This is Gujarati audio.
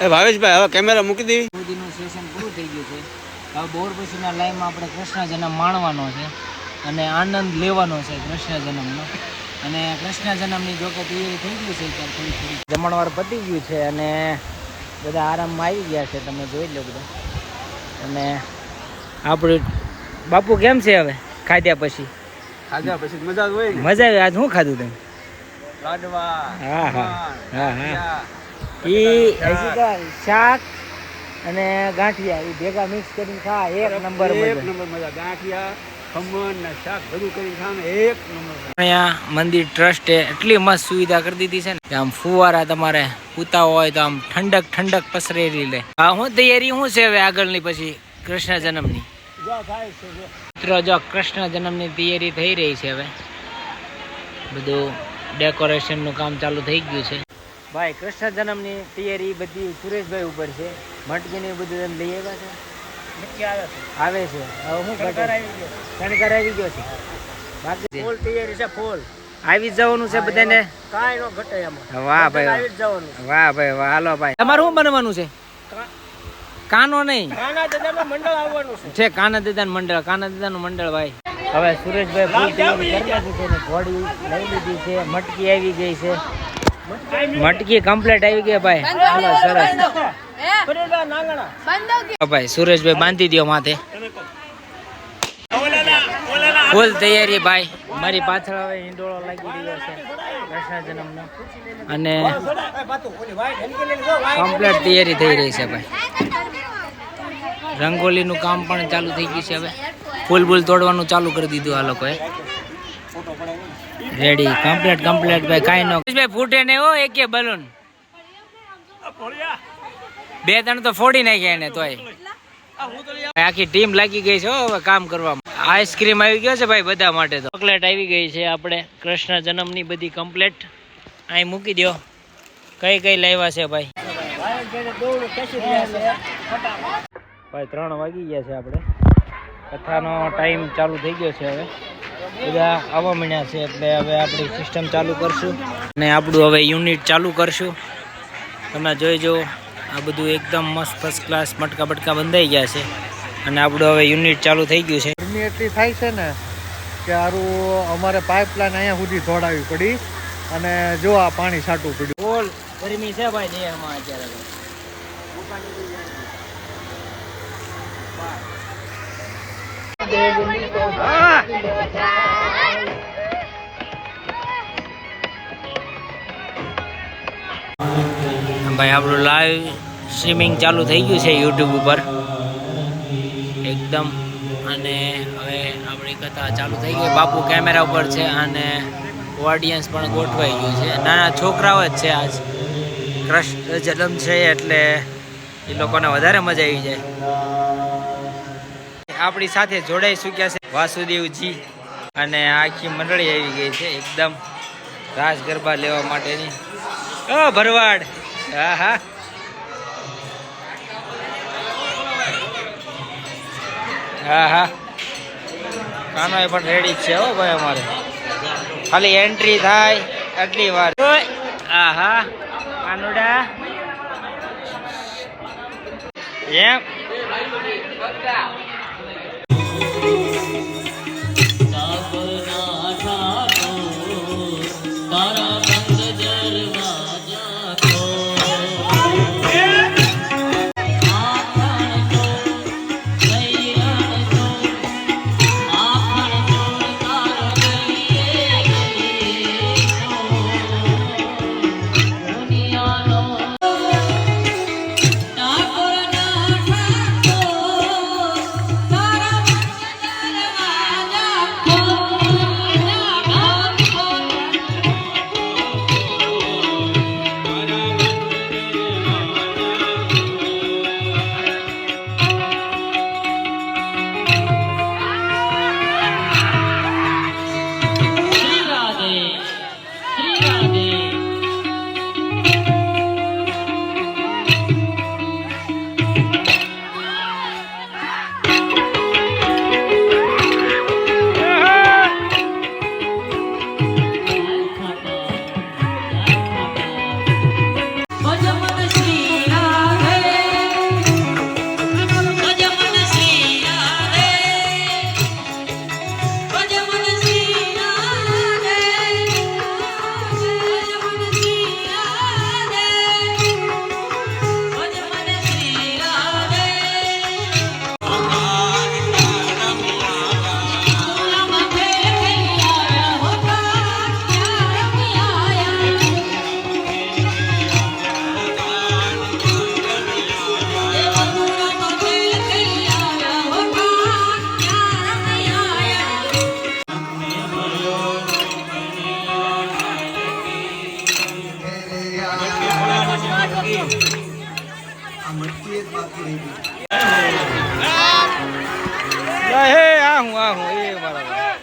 એ ભાવેશભાઈ હવે કેમેરા મૂકી દેવી? સુધીનું સેશન પૂરું થઈ ગયું છે. હવે બોર પછીના લાઈનમાં આપણે કૃષ્ણ જન્મ માણવાનો છે અને આનંદ લેવાનો છે કૃષ્ણ જન્મનો અને કૃષ્ણ જન્મની જો કે તૈયારી થઈ ગઈ છે ત્યારે થોડી થોડી. જમણવાર પતી ગયું છે અને બધા આરામમાં આવી ગયા છે. તમે જોઈ લો બધા. અને આપણું બાપુ કેમ છે હવે? ખાધ્યા પછી? ખાધ્યા પછી મજા હોય મજા આવી આજ શું ખાધું તમે? લાડવા હા હા. હા હા. તો શાક અને ગાંઠિયા એ ભેગા મિક્સ કરીને ખા એક નંબર એક નંબર મજા. ગાંઠિયા ખમણ ને શાક બધું કરીને ખાને એક નંબર અહીંયા મંદિર ટ્રસ્ટે એટલી મસ્ત સુવિધા કરી દીધી છે ને કે આમ ફુવારા તમારે પૂતા હોય તો આમ ઠંડક ઠંડક પસરેલી લે. હા હું તૈયારી શું છે હવે આગળની પછી કૃષ્ણ જન્મની? મિત્રો જો કૃષ્ણ જન્મની તૈયારી થઈ રહી છે હવે. બધું ડેકોરેશનનું કામ ચાલુ થઈ ગયું છે. ભાઈ કૃષ્ણ જન્મની તૈયારી બધી સુરેશભાઈ ઉપર છે. મટકીને બધું એમ લઈ આવ્યા છે? આવે છે. હવે હું શણગાર આવી ગયો. છે. બાકી ફૂલ તૈયારી છે ફૂલ. આવી જ જવાનું છે બધાને? કાંઈ નો ઘટે એમાં. વાહ ભાઈ આવી જ જવાનું વાહ ભાઈ વાહ. હાલો ભાઈ. તમારે શું બનવાનું છે? કાનો નહીં. કાના દાદાનું મંડળ આવવાનું છે. છે કાના દાદા મંડળ કાના દાદાનું મંડળ ભાઈ. હવે સુરેશભાઈ ફૂલ તૈયારી કરી નાખી છે ઘોડી લઈ લીધી છે મટકી આવી ગઈ છે. મટકી કમ્પ્લીટ આવી ગઈ ભાઈ. હાલો સરસ. ભાઈ સુરેશભાઈ બાંધી દો માથે. ફૂલ તૈયારી ભાઈ. મારી પાછળ હવે હિંડોળો લાગી રહ્યો છે. કૃષ્ણ જન્મનો અને કમ્પ્લીટ તૈયારી થઈ રહી છે ભાઈ. રંગોલીનું કામ પણ ચાલુ થઈ ગયું છે હવે. ફૂલ બૂલ તોડવાનું ચાલુ કરી દીધું આ લોકોએ. રેડી કમ્પ્લીટ કમ્પ્લીટ ભાઈ, કાઈ નો ભાઈ ફૂટે ને હો એક બલૂન બે ત્રણ તો ફોડી નાખ્યા એને તોય. આખી ટીમ લાગી ગઈ છે હવે કામ કરવામાં. આઈસ્ક્રીમ આવી ગયો છે ભાઈ બધા માટે તો. ચોકલેટ આવી ગઈ છે આપણે. કૃષ્ણ જન્મની બધી કમ્પ્લેટ અહીં મૂકી દો કઈ કઈ લાવ્યા છે ભાઈ? ભાઈ, ત્રણ વાગી ગયા છે આપણે. કથાનો ટાઈમ ચાલુ થઈ ગયો છે હવે. બધા આવવા માંડ્યા છે એટલે હવે આપણી સિસ્ટમ ચાલુ કરશું. અને આપણું હવે યુનિટ ચાલુ કરશું. તમે જોઈ જુઓ આ બધું એકદમ મસ્ત ફર્સ્ટ ક્લાસ મટકા બટકા બંધાઈ ગયા છે. અને આપણું હવે યુનિટ ચાલુ થઈ ગયું છે. ગરમી એટલી થાય છે ને કે સારું અમારે પાઇપલાઇન અહીંયા સુધી દોડાવવી પડી. અને જો આ પાણી છાંટવું પડ્યું. બોલ ગરમી છે ભાઈ દેહમાં અત્યારે તો. ભાઈ, આપણું લાઈવ સ્ટ્રીમિંગ ચાલુ થઈ ગયું છે યુટ્યુબ ઉપર. એકદમ. અને હવે આપણી કથા ચાલુ થઈ ગઈ. બાપુ કેમેરા ઉપર છે અને ઓડિયન્સ પણ ગોઠવાઈ ગયું છે. નાના છોકરાઓ જ છે આજ. કૃષ્ણ જન્મ છે એટલે એ લોકોને વધારે મજા આવી જાય. આપણી સાથે જોડાઈ ચૂક્યા છે વાસુદેવજી. અને આખી મંડળી આવી ગઈ છે. એકદમ રાસ ગરબા લેવા માટેની. ભરવાડ! હા હા હા હા કાનો એ પણ રેડી છે હો ભાઈ અમારે. ખાલી એન્ટ્રી થાય એટલી વાર. હા હા કાનુડા. એમ. બાકી. આ મટકી જ બાકી રહી હે આ હું આ હું એ બરાબર